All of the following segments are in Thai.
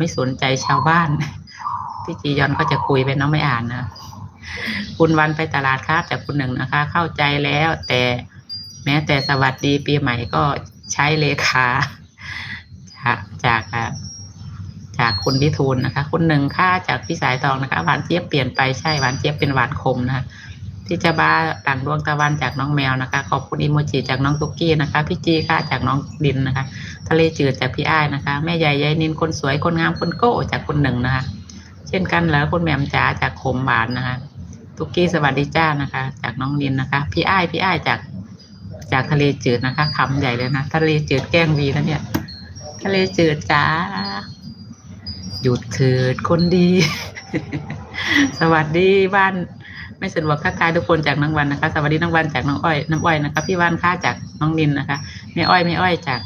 ไม่สนใจชาวบ้านพี่จียอนก็จะคุยไปเน้องไม่อ่านนะคุณวันไปตลาดครับจากคุณหนึ่งนะคะ เข้าใจแล้ว แต่แม้แต่สวัสดีปีใหม่ก็ใช้เลขาจากจากจากคุณพิทูลนะคะ คุณหนึ่งค่าจากพี่สายทองนะคะหวานเจี๊ยบเปลี่ยนไปใช่หวานเจี๊ยบเป็นหวานคมนะคะ พี่จะบ้าต่างดวงตะวันจากน้องแมวนะคะ ขอบคุณอิโมจิจากน้องตุ๊กกี้นะคะ พี่จีค่ะจากน้องดินนะคะ ทะเลจืดจากพี่อ้ายนะคะ แม่ใหญ่ยายนินคนสวยคนงามคนโก้จากคนหนึ่งนะคะ เช่นกันแล้วคุณแหม่มจ๋าจากขมบานนะคะ ตุ๊กกี้สวัสดีจ้านะคะ จากน้องนินนะคะ พี่อ้ายพี่อ้ายจากจากทะเลจืดนะคะคำใหญ่เลยนะ ทะเลจืดแกล้งวีนะเนี่ย ทะเลจืดจ้า หยุดเถิดคนดี สวัสดีบ้าน ไม่สะดวกทักทายทุกคนจากน้องวันนะคะ สวัสดีน้องวันจากน้องอ้อยน้ำอ้อยนะคะพี่ว่านค่าจากน้องนินนะคะแม่อ้อยแม่อ้อยจาก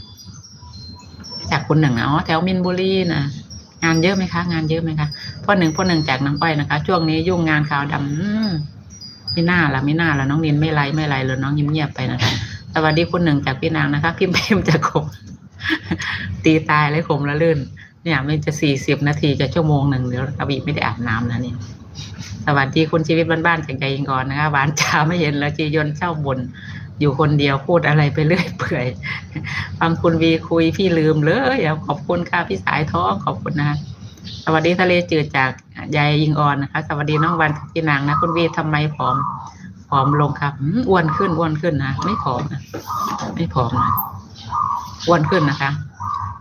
จากคนหนึ่งนะอ๋อแถวมินบุรีนะงานเยอะไหมคะ งานเยอะไหมคะพ่อหนึ่งพ่อหนึ่งจากน้ำอ้อยนะคะ ช่วงนี้ยุ่งงานข่าวดำอืมไม่น่าละไม่น่าละน้องนินไม่ไลไม่ไลเลยน้องเงียบๆไปนะคะสวัสดีคุณหนึ่งจากพี่นางนะคะพิมพ์พิมจากขมตีตายเลยขมละลื่นเนี่ยมันจะสี่สิบนาทีจะชั่วโมงหนึ่งเดี๋ยวอบีไม่ได้อาบน้ำนะเนี่ย สวัสดีคุณชีวิตบ้านๆจากใจยิงกรนนะคะหวานจ้าไม่เห็นแล้วจียนเช่าบน อยู่คนเดียวพูดอะไรไปเรื่อยเปื่อยฟังคุณวีคุยพี่ลืมเลยอขอบคุณค่ะพี่สายท้องขอบคุณนะคะสวัสดีทะเลจืดจากยายยิงออนนะคะ สวัสดีน้องวันพี่นางนะคุณวีทำไมผอมผอมลงครับอ้วนขึ้นอ้วนขึ้นนะไม่ผอมนะไม่ผอมนะอ้วนขึ้นนะคะ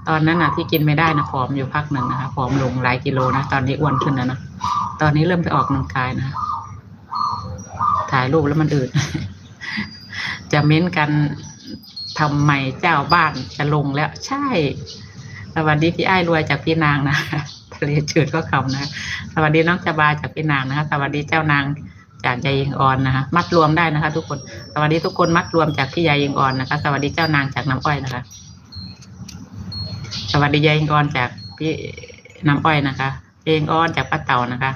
ตอนนั้นนะที่กินไม่ได้นะผอมอยู่พักหนึ่งนะคะผอมลงหลายกิโลนะตอนนี้อ้วนขึ้นแล้วนะ ตอนนี้เริ่มไปออกกำลังกายนะ ถ่ายรูปแล้วมันอืดจะเม้นกันทำไมเจ้าบ้านจะลงแล้วใช่สวัสดีพี่ไอ้รวยจากพี่นางนะทะเลจืดก็คำนะสวัสดีน้องจาบาจากพี่นางนะคะสวัสดีเจ้านางจากยายยิงออนนะคะมัดรวมได้นะคะ ทุกคนสวัสดีทุกคนมัดรวมจากพี่ยายยิงออนนะคะ สวัสดีเจ้านางจากน้ำอ้อยนะคะ สวัสดียายยิงออนจากพี่น้ำอ้อยนะคะยายยิงออนจากป้าเต่านะคะ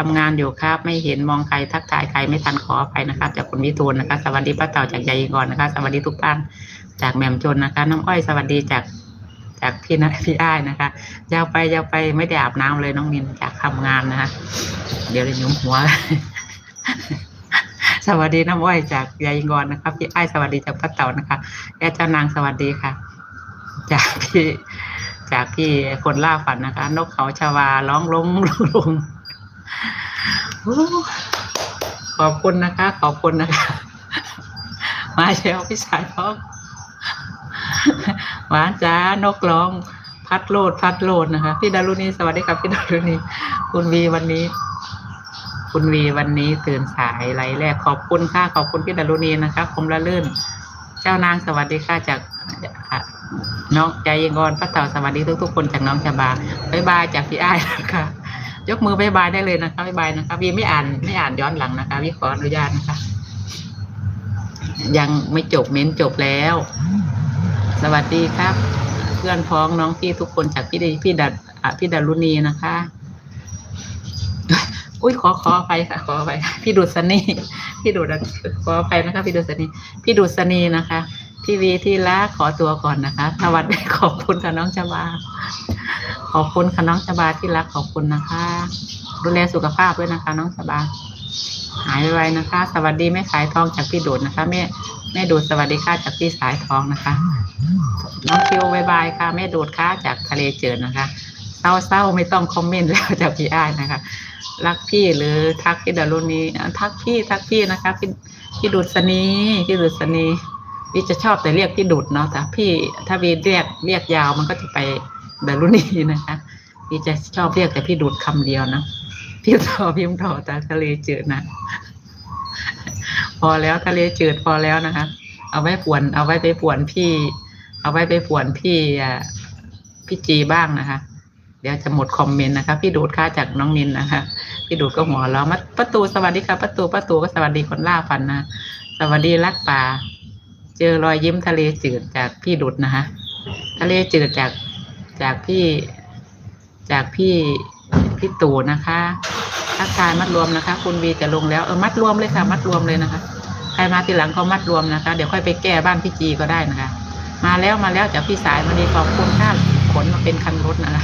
ทำงานอยู่ครับ ไม่เห็นมองใครทักทายใครไม่ทันขออภัยนะครับจากคุณวิทูลนะคะ สวัสดีป้าเต่าจากยายยิงอนนะคะ สวัสดีทุกท่านจากแหม่มจนนะคะ น้ำอ้อยสวัสดีจากจากพี่นะพี่อ้ายนะคะยาวไปยาวไปไม่ได้อาบน้ำเลยน้องนินจากทำงานนะคะเดี๋ยวเลยยุ้มหัว สวัสดีน้ำอ้อยจากยายงอนนะครับพี่ไอ้ายสวัสดีจากป้าเต่านะคะแอเจ้านางสวัสดีค่ะ จากพี่จากพี่คนล่าฝันนะคะ นกเขาชวาร้องลงลงลงโอ้ ขอบคุณนะคะ ขอบคุณนะคะ มาเชลพี่สายท้องหวานจ้านกร้อง พัดโลด พัดโลดนะคะ พี่ดารุณีสวัสดีครับพี่ดารุณีคุณวีวันนี้ คุณวีวันนี้ตื่นสายไลแรกขอบคุณค่ะขอบคุณพี่ดารุณีนะคะคมละลื่น เจ้านางสวัสดีค่ะจากน้องใจเยังกรป้าเต่าสวัสดีทุกๆคนจากน้องชาบาบายบายจากพี่อ้ายนะคะ ยกมือบายบายได้เลยนะคะบายบายนะคะวีไม่อ่านไม่อ่านย้อนหลังนะคะวีขออนุญาตนะคะ ยังไม่จบเม้นจบแล้ว สวัสดีครับ เพื่อนพ้องน้องพี่ทุกคนจากพี่ดพี่ดัดพี่ดารุณีนะคะอุ้ยขอขออภัยค่ะ ขออภัยค่ะพี่ดุษณีพี่ดุษขออภัยนะคะ พี่ดุษณีพี่ดุษณีนะคะพี่วีที่รักขอตัวก่อนนะคะสวัสดีขอบคุณค่ะน้องจบา ขอบคุณค่ะน้องจบาที่รักขอบคุณนะคะ ดูแลสุขภาพด้วยนะคะ น้องจบา หายไวๆนะคะ สวัสดีแม่ขายทองจากพี่ดูดนะคะแม่แม่ดูดสวัสดีค่ะจากพี่สายทองนะคะ น้องคิวบายบายค่ะแม่ดูดค่ะจากทะเลเจิดนะคะเศร้าๆไม่ต้องคอมเมนต์แล้วจากพี่อ้ายนะคะ รักพี่หรือทักพี่ดารุณีทักพี่ทักพี่นะคะพี่พี่ดุษณีพี่ดุษณีพี่จะชอบแต่เรียกพี่ดุดเนาะแต่พี่ถ้าพี่เรียกเรียกยาวมันก็จะไป ดารุณีนะคะ พี่จะชอบเรียกแต่พี่ดุดคำเดียวนะพี่ต่อพิมพ์ต่อจากทะเลจืดนะพอแล้วทะเลจืดพอแล้วนะคะ เอาไว้ป่วน เอาไว้ไปป่วนพี่ เอาไว้ไปป่วนพี่อะพี่จีบ้างนะคะ เดี๋ยวจะหมดคอมเมนต์นะคะ พี่ดูดค่าจากน้องนินนะคะ พี่ดูดก็หัวเราะมาประตูสวัสดีค่ะประตูประตูก็สวัสดีคนล่าฟันนะสวัสดีรักป่า เจอรอยยิ้มทะเลจืดจากพี่ดุดนะคะทะเลจืดจาก จากพี่จากพี่พี่ตู่นะคะทักทายมัดรวมนะคะ คุณวีจะลงแล้วเออมัดรวมเลยค่ะ มัดรวมเลยนะคะ ใครมาทีหลังก็มัดรวมนะคะ เดี๋ยวค่อยไปแก้บ้านพี่จีก็ได้นะคะ มาแล้วมาแล้วจากพี่สายมาดีขอบคุณค่ะขนมาเป็นคันรถนะคะ